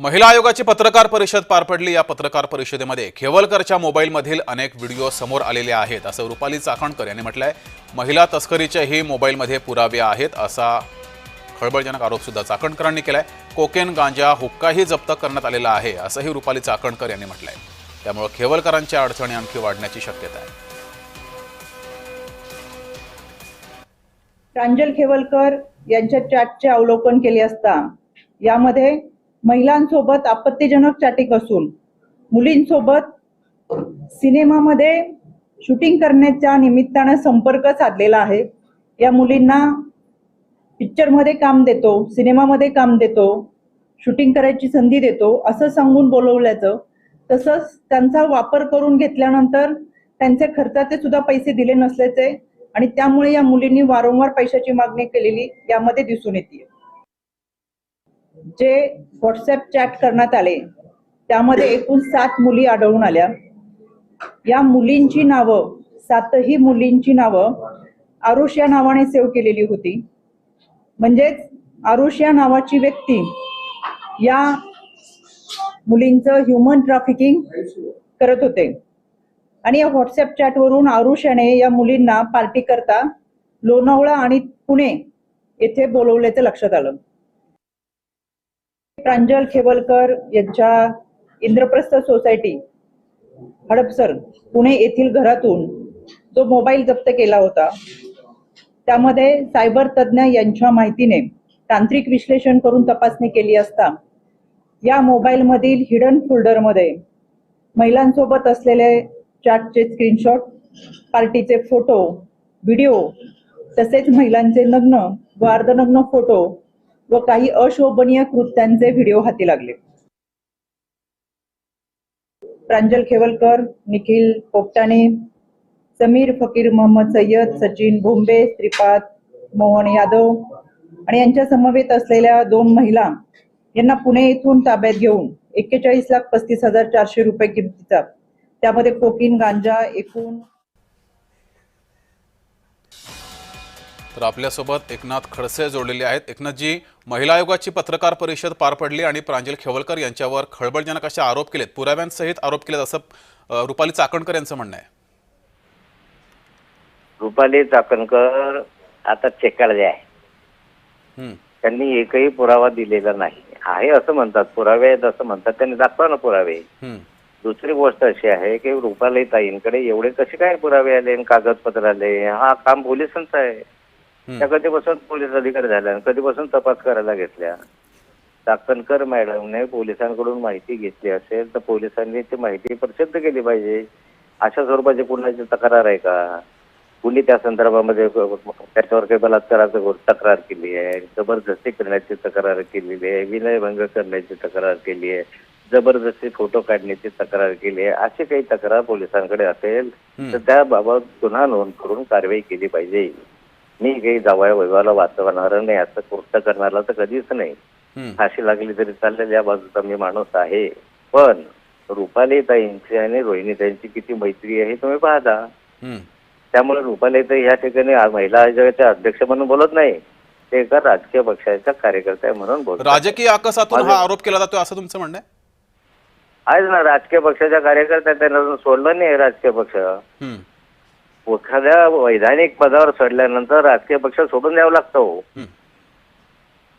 महिला आयोगाची पत्रकार परिषद पार पडली. या पत्रकार परिषदेमध्ये खेवलकरच्या मोबाईलमधील अनेक व्हिडिओ समोर आलेले आहेत असं रुपाली चाकणकर यांनी म्हटलंय. महिला तस्करीचेही मोबाईलमध्ये पुरावे आहेत असा खळबळजनक आरोप सुद्धा चाकणकरांनी केलाय. कोकेन गांजा हुक्काही जप्त करण्यात आलेला आहे असंही रुपाली चाकणकर यांनी म्हटलंय. त्यामुळे खेवलकरांच्या अडचणी आणखी वाढण्याची शक्यता आहे. प्रांजल खेवलकर यांच्या चॅटचे अवलोकन केले असता यामध्ये महिलांसोबत आपत्तीजनक चॅटिंग असून मुलींसोबत सिनेमामध्ये शूटिंग करण्याच्या निमित्तानं संपर्क साधलेला आहे. या मुलींना पिक्चरमध्ये काम देतो सिनेमामध्ये काम देतो शूटिंग करायची संधी देतो असं सांगून बोलवल्याचं तसंच त्यांचा वापर करून घेतल्यानंतर त्यांचे खर्चाचे सुद्धा पैसे दिले नसल्याचे आणि त्यामुळे या मुलींनी वारंवार पैशाची मागणी केलेली यामध्ये दिसून येते. जे व्हॉट्सअप चॅट करण्यात आले त्यामध्ये एकूण सात मुली आढळून आल्या. या मुलींची नावं सातही मुलींची नावं आरुष या नावाने सेव्ह केलेली होती. म्हणजेच आरुष या नावाची व्यक्ती या मुलींचं ह्युमन ट्रॅफिकिंग करत होते. आणि या व्हॉट्सअप चॅटवरून आरुष याने या मुलींना पार्टी करता लोणावळा आणि पुणे येथे बोलवल्याचं लक्षात आलं. प्रांजल खेवलकर यांच्या इंद्रप्रस्थ सोसायटी हडपसर पुणे येथील घरातून जो मोबाईल जप्त केला होता त्यामध्ये सायबर तज्ज्ञ यांच्या माहितीने तांत्रिक विश्लेषण करून तपासणी केली असता या मोबाईलमधील हिडन फोल्डरमध्ये महिलांसोबत असलेले चॅटचे स्क्रीनशॉट पार्टीचे फोटो व्हिडिओ तसेच महिलांचे नग्न व अर्धनग्न फोटो व काही अशोभनीय कृत्यांचे व्हिडिओ हाती लागले. प्रांजल खेवलकर निखिल पोपटाणे समीर फकीर मोहम्मद सय्यद सचिन भोंबे श्रीपाद मोहन यादव आणि यांच्या समवेत असलेल्या दोन महिला यांना पुणे येथून ताब्यात घेऊन एक्केचाळीस लाख पस्तीस हजार चारशे रुपये किमतीचा त्यामध्ये कोकीन गांजा एकूण तर आपल्यासोबत एकनाथ खडसे जोडलेले आहेत. एकनाथजी महिला आयोगाची पत्रकार परिषद पार पडली आणि प्रांजल खेवलकर यांच्यावर खळबळजनक असे आरोप केलेत. पुराव्यांसहित आरोप केलेत असं रुपाली चाकणकर यांचं म्हणणं आहे. रुपाली चाकणकर आता चेकाळले आहे. त्यांनी एकही पुरावा दिलेला नाही. आहे असं म्हणतात. पुरावे आहेत असं म्हणतात. त्यांनी दाखवा ना पुरावे. दुसरी गोष्ट अशी आहे की रुपाली ताईंकडे एवढे कसे काय पुरावे आले कागदपत्र आले? हा काम पोलिसांचं आहे. त्या कधीपासून पोलीस अधिकारी झाल्या कधीपासून तपास करायला घेतल्या? चाकणकर मॅडमने पोलिसांकडून माहिती घेतली असेल तर पोलिसांनी ती माहिती प्रसिद्ध केली पाहिजे. अशा स्वरूपाची कुणाची तक्रार आहे का? कुणी त्या संदर्भामध्ये त्याच्यावर काही बलात्काराचं तक्रार केली आहे? जबरदस्ती करण्याची तक्रार केलेली आहे विनयभंग करण्याची तक्रार केली आहे जबरदस्ती फोटो काढण्याची तक्रार केली आहे अशी काही तक्रार पोलिसांकडे असेल. तर त्याबाबत गुन्हा नोंद करून कारवाई केली पाहिजे. मी काही जावया वैवाला वाचवणार नाही असं कृत्य करणारा तर कधीच नाही. फाशी लागली तरी चालेल या बाजूचा मी माणूस आहे. पण रुपाली ताईंची आणि रोहिणी ताईंची किती मैत्री आहे तुम्ही पाहता. त्यामुळे रुपाली ताई या ठिकाणी महिला आयोगाच्या अध्यक्ष म्हणून बोलत नाही ते एका राजकीय पक्षाच्या कार्यकर्त्या म्हणून बोलतात. राजकीय आकसातून हा आरोप केला जातोय असं तुमचं म्हणणं आहे? ना राजकीय पक्षाच्या कार्यकर्त्या त्यांना सोडलं नाही राजकीय पक्ष. एखाद्या वैधानिक पदावर चढल्यानंतर राजकीय पक्ष सोडून द्यावं लागतं हो.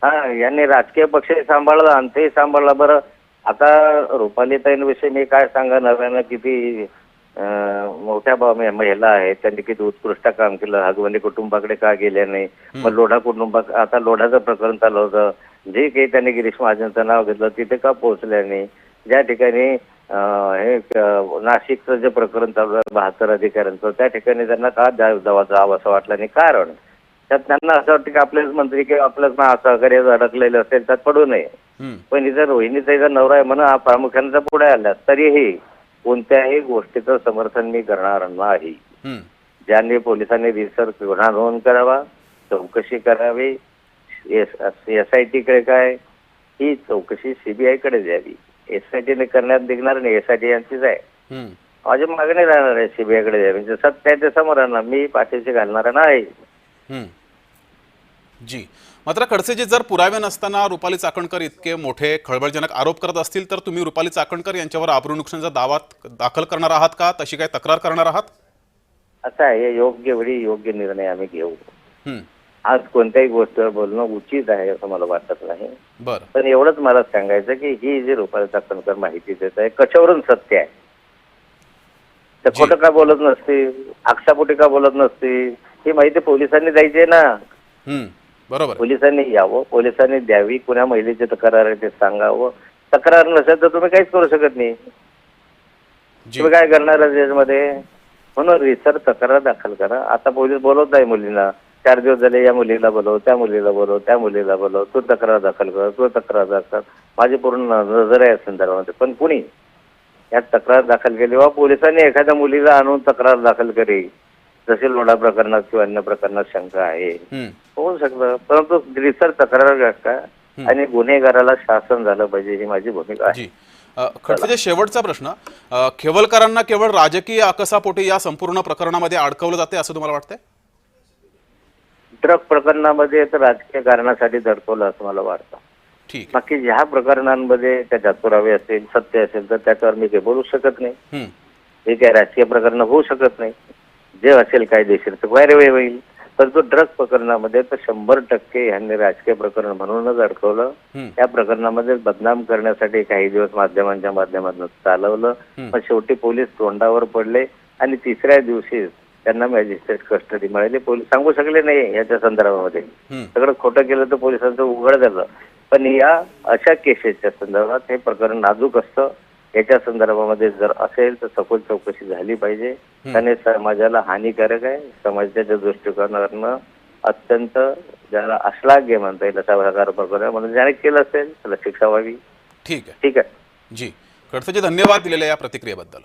हा. यांनी राजकीय पक्षही सांभाळला आणि तेही सांभाळला बरं. आता रुपालीताईंविषयी मी काय सांगा नव्यानं किती मोठ्या महिला आहेत त्यांनी किती उत्कृष्ट काम केलं हगवंदी कुटुंबाकडे का गेल्या नाही? मग लोढा कुटुंबा आता लोढाचं प्रकरण चालू होतं. जे काही त्यांनी गिरीश महाजनचं नाव घेतलं तिथे का पोहोचल्या नाही? ज्या ठिकाणी हे नाशिकचं जे प्रकरण चालू आहे बहात्तर अधिकाऱ्यांचं त्या ठिकाणी त्यांना का जावं असं वाटलं नाही? कारण त्यात त्यांना असं वाटतं की आपलेच मंत्री किंवा आपलंच सहकार्य अडकलेले असेल त्यात पडू नये. पण इथं रोहिणीताईचा नवरा आहे म्हणून हा प्रामुख्याने पुढे आला. तरीही कोणत्याही गोष्टीचं समर्थन मी करणार नाही. ज्यांनी पोलिसांनी रिसर्च गुन्हा नोंद करावा चौकशी करावी एस आय टीकडे काय ही चौकशी सीबीआयकडे द्यावी. एस आय टीने करण्यात निघणार नाही. एस आय टी यांचीच आहे. हम्म. माझी मागणी राहणार आहे सीबीआयकडे. द्यावी म्हणजे सत्य ते समोर राहणार. मी पाठीशी घालणार नाही. हम्म. जी. मात्र खडसेचे जर पुरावे नसताना रुपाली चाकणकर इतके मोठे खळबळजनक आरोप करत असतील तर तुम्ही रुपाली चाकणकर यांच्यावर आबरू नुकसानीचा दावा दाखल करणार आहात का? तशी काय तक्रार करणार आहात? असं आहे. योग्य वेळी योग्य निर्णय आम्ही घेऊ. आज कोणत्याही गोष्टीवर बोलणं उचित आहे असं मला वाटत नाही. पण एवढंच मला सांगायचं की ही जी रुपाली चाकणकर माहिती देत आहे कशावरून सत्य आहे? तर. खोटं का बोलत नसते आक्षापोटी का बोलत नसते ही माहिती पोलिसांनी द्यायची ना. हं, बरोबर. पोलिसांनी यावं पोलिसांनी द्यावी कुण्या महिलेची तक्रार आहे ते सांगावं. तक्रार नसेल तर तुम्ही काहीच करू शकत नाही. तुम्ही काय करणार आहे त्याच्यामध्ये म्हणून रिसर तक्रार दाखल करा. आता पोलीस बोलवत आहे मुलींना. चार दिवस झाले या मुलीला बोलव त्या मुलीला बोलव त्या मुलीला बोलव तू तक्रार दाखल कर तू तक्रार दाखल. माझी पूर्ण नजर आहे या संदर्भामध्ये. पण कुणी यात तक्रार दाखल केली वा पोलिसांनी एखाद्या मुलीला आणून तक्रार दाखल करी. जसे लोढा प्रकरणात किंवा अन्य प्रकरणात शंका आहे. होऊ शकतं. परंतु रिसर तक्रार का? आणि गुन्हेगाराला शासन झालं पाहिजे ही माझी भूमिका आहे. खडसेचे शेवटचा प्रश्न. खेवलकरांना केवळ राजकीय आकसापोटी या संपूर्ण प्रकरणामध्ये अडकवलं जाते असं तुम्हाला वाटतंय? ड्रग प्रकरणामध्ये तर राजकीय कारणासाठी धडकवलं असं मला वाटतं. ठीक बाकी ह्या प्रकरणांमध्ये त्याच्यात पुरावे असेल सत्य असेल तर त्याच्यावर मी काही बोलू शकत नाही. हं, काही राजकीय प्रकरण होऊ शकत नाही. जे असेल कायदेशीर तर वे होईल. परंतु ड्रग प्रकरणामध्ये तर शंभर टक्के ह्यांनी राजकीय प्रकरण म्हणूनच अडकवलं. त्या प्रकरणामध्ये बदनाम करण्यासाठी काही दिवस माध्यमांच्या माध्यमातून चालवलं. पण शेवटी पोलीस तोंडावर पडले आणि तिसऱ्या दिवशी त्यांना मॅजिस्ट्रेट कस्टडी मिळाली. पोलीस सांगू शकले नाही याच्या संदर्भामध्ये. सगळं खोटं केलं तर पोलिसांचं उघड झालं. पण या अशा केसेसच्या संदर्भात हे प्रकरण नाजूक असतं. याच्या संदर्भामध्ये जर असेल तर सखोल चौकशी झाली पाहिजे. त्याने समाजाला हानिकारक आहे. समाजाच्या दृष्टिकोनातनं अत्यंत ज्याला अश्लाघ्य म्हणता येईल अशा प्रकार प्रकरण. म्हणून ज्याने केलं असेल त्याला शिक्षा व्हावी. ठीक आहे. ठीक आहे. जी. खडसेचे धन्यवाद दिलेल्या या प्रतिक्रियेबद्दल.